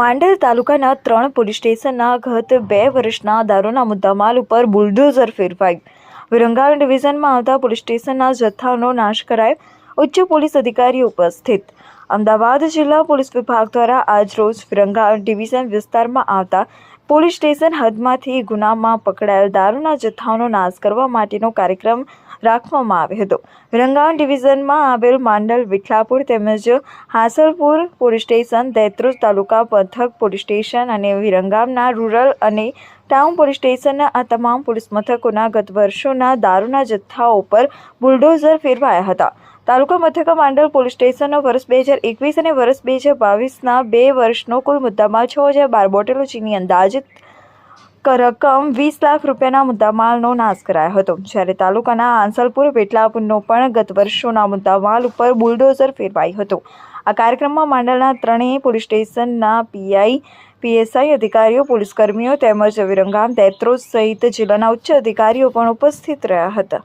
માંડલ તાલુકાના ત્રણ પોલીસ સ્ટેશનના ગત બે વર્ષના દારૂના મુદ્દામાલ ઉપર બુલડોઝર ફેરવાઈ. વિરંગાળ ડિવિઝનમાં આવતા પોલીસ સ્ટેશનના જથ્થાનો નાશ કરાયો. ઉચ્ચ પોલીસ અધિકારી ઉપસ્થિત. અમદાવાદ જિલ્લા પોલીસ વિભાગ દ્વારા આજરોજ વિરંગાળ ડિવિઝન વિસ્તારમાં આવતા પોલીસ સ્ટેશન હદમાંથી ગુનામાં પકડાયેલ દારૂના જથ્થાનો નાશ કરવા માટેનો કાર્યક્રમ રાખવામાં આવ્યો હતો. વિરંગામ ડિવિઝનમાં આવેલ માંડલ વિઠલાપુર તેમજ હાસલપુર પોલીસ સ્ટેશન, દેત્રોજ તાલુકા, પંથક પોલીસ સ્ટેશન અને વિરંગામના રૂરલ અને ટાઉન પોલીસ સ્ટેશનના આ તમામ પોલીસ મથકોના ગત વર્ષોના દારૂના જથ્થાઓ પર બુલડોઝર ફેરવાયા હતા. તાલુકા મથક માંડલ પોલીસ સ્ટેશનનો વર્ષ બે હજાર એકવીસ અને વર્ષ બે હજાર બાવીસના બે વર્ષનો કુલ મુદ્દામાં છ હજાર બાર બોટલો ચીની અંદાજિત રકમ વીસ લાખ રૂપિયાના મુદ્દામાલનો નાશ કરાયો હતો. જ્યારે તાલુકાના આંસલપુર વેટલાપુરનો પણ ગત વર્ષોના મુદ્દામાલ ઉપર બુલડોઝર ફેરવાયું હતો. આ કાર્યક્રમમાં માંડલના ત્રણેય પોલીસ સ્ટેશનના પીઆઈ, પીએસઆઈ અધિકારીઓ પોલીસ કર્મીઓ તેમજ વિરંગામ તેત્રોજ સહિત જિલ્લાના ઉચ્ચ અધિકારીઓ પણ ઉપસ્થિત રહ્યા હતા.